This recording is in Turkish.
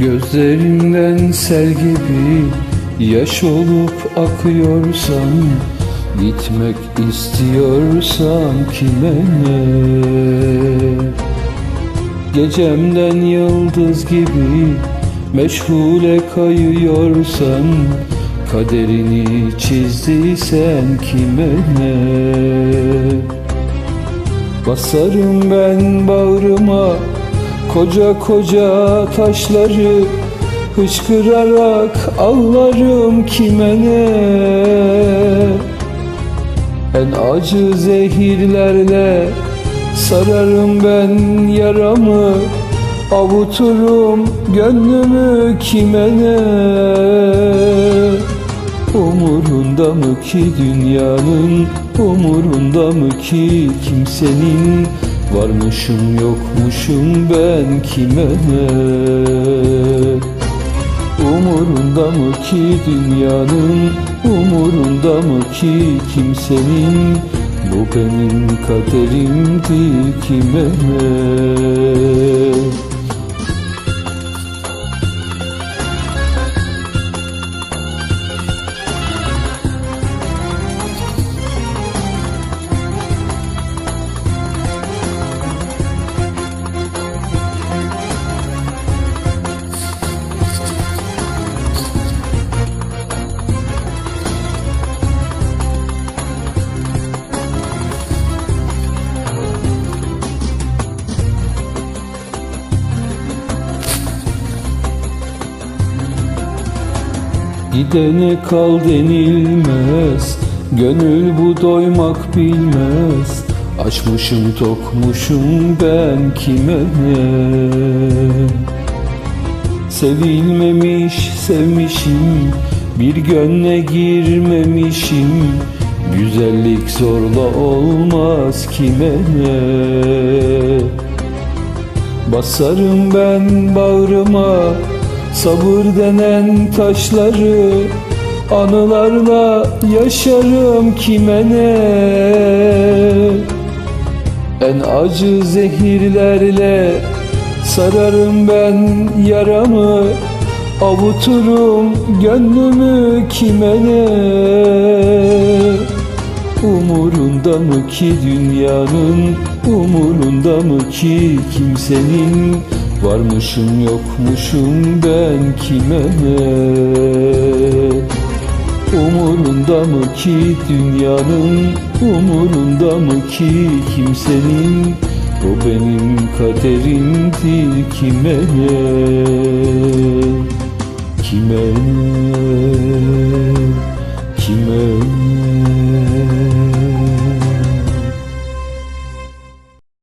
Gözlerinden sel gibi yaş olup akıyorsan Gitmek istiyorsan kime ne? Gecemden yıldız gibi meşhule kayıyorsan Kaderini çizdiysen kime ne? Basarım ben bağrıma koca koca taşları Hıçkırarak ağlarım kime ne En acı zehirlerle sararım ben yaramı Avuturum gönlümü kime ne Umurunda mı ki dünyanın Umurunda mı ki kimsenin Varmışım yokmuşum ben kime Umurunda mı ki dünyanın? Umurunda mı ki kimsenin? Bu benim kaderimdi kime ne Gidene kal denilmez Gönül bu doymak bilmez. Açmışım tokmuşum ben kime ne? Sevilmemiş sevmişim Bir gönle girmemişim. Güzellik zorla olmaz kime ne? Basarım ben bağrıma sabır denen taşları Anılarla yaşarım kime ne? En acı zehirlerle sararım ben yaramı Avuturum gönlümü kime ne? Umurunda mı ki dünyanın Umurunda mı ki kimsenin Varmışım yokmuşum ben kime ne? Umurunda mı ki dünyanın? Umurunda mı ki kimsenin? Bu benim kaderimdi kime ne? Kime ne